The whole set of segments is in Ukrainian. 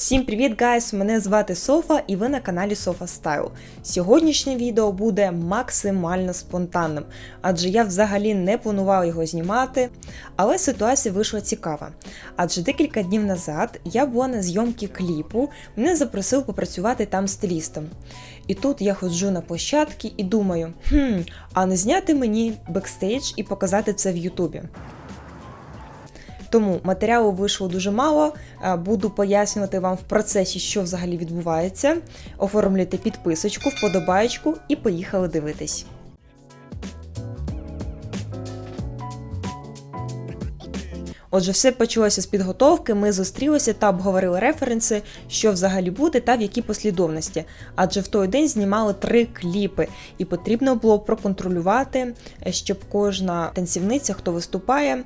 Всім привіт, гайс! Мене звати Софа, і ви на каналі Софа Стайл. Сьогоднішнє відео буде максимально спонтанним, адже я взагалі не планував його знімати. Але ситуація вийшла цікава. Адже декілька днів назад я була на зйомці кліпу, мене запросив попрацювати там стилістом. І тут я ходжу на площадки і думаю: хм, а не зняти мені бекстейдж і показати це в Ютубі. Тому матеріалу вийшло дуже мало. е, Буду пояснювати вам в процесі, що взагалі відбувається. Оформлюйте підписочку, вподобаєчку і поїхали дивитись. Отже, все почалося з підготовки. Ми зустрілися та обговорили референси, що взагалі буде та в якій послідовності. Адже в той день знімали три кліпи, і потрібно було проконтролювати, е, щоб кожна танцівниця, хто виступає,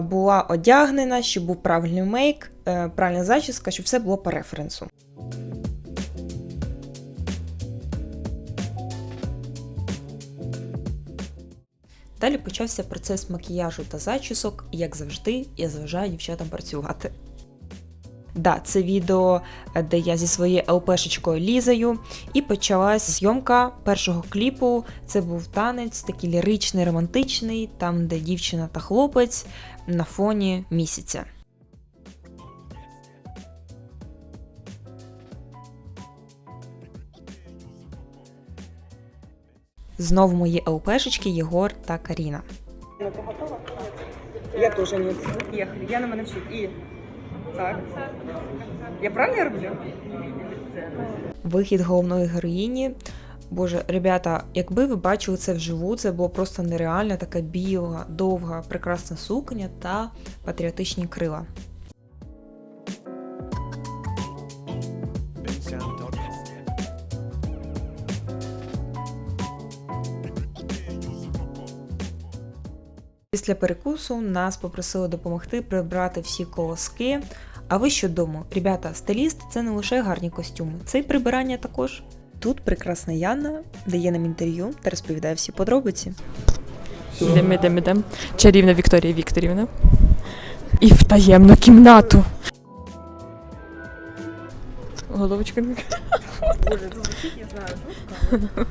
була одягнена, щоб був правильний мейк, е, правильна зачіска, щоб все було по референсу. Далі почався процес макіяжу та зачісок, і, як завжди, я заважаю дівчатам працювати. Да, це відео, е, де я зі своєю ЛПшечкою лізаю, і почалась зйомка першого кліпу. Це був танець, такий ліричний, романтичний, там, де дівчина та хлопець на фоні місяця. Знову мої ЛПшечки Єгор та Каріна. Я тоже нет. Поехали. Я на мене вчить. І. Так. Я правильно роблю? Вихід головної героїні. Боже, ребята, якби ви бачили це вживу, це було просто нереально така біла, довга, прекрасна сукня та патріотичні крила. Після перекусу нас попросили допомогти прибрати всі колоски. А ви що думали? Ребята, стиліст це не лише гарні костюми, це й прибирання також. Тут прекрасна Яна дає нам інтерв'ю та розповідає всі подробиці. Ідемо, ідемо, ідемо. Чарівна Вікторія Вікторівна. І в таємну кімнату. Головочка. Боже, звучить, я знаю.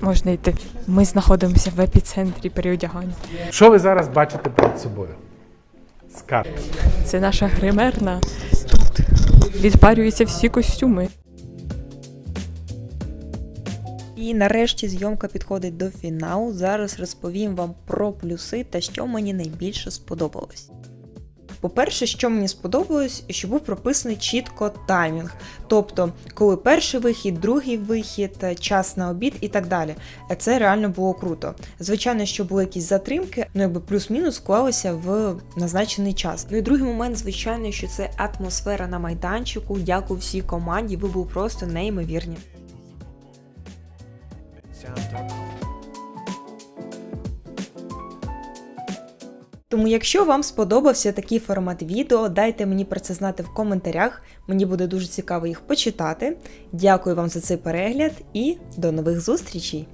Можна йти. Ми знаходимося в епіцентрі переодягання. Що ви зараз бачите перед собою? Скарб. Це наша гримерна. Тут відпарюються всі костюми. І нарешті зйомка підходить до фіналу. Зараз розповім вам про плюси та що мені найбільше сподобалось. По-перше, що мені сподобалось, що був прописаний чітко таймінг. Тобто, коли перший вихід, другий вихід, е, час на обід і так далі. Е, Це реально було круто. Звичайно, що були якісь затримки, ну якби плюс-мінус склалися в назначений час. Ну і другий момент, звичайно, що це атмосфера на майданчику. Дякую всій команді. Ви були просто неймовірні. Тому, якщо вам сподобався такий формат відео, дайте мені про це знати в коментарях. Мені буде дуже цікаво їх почитати. Дякую вам за цей перегляд і до нових зустрічей!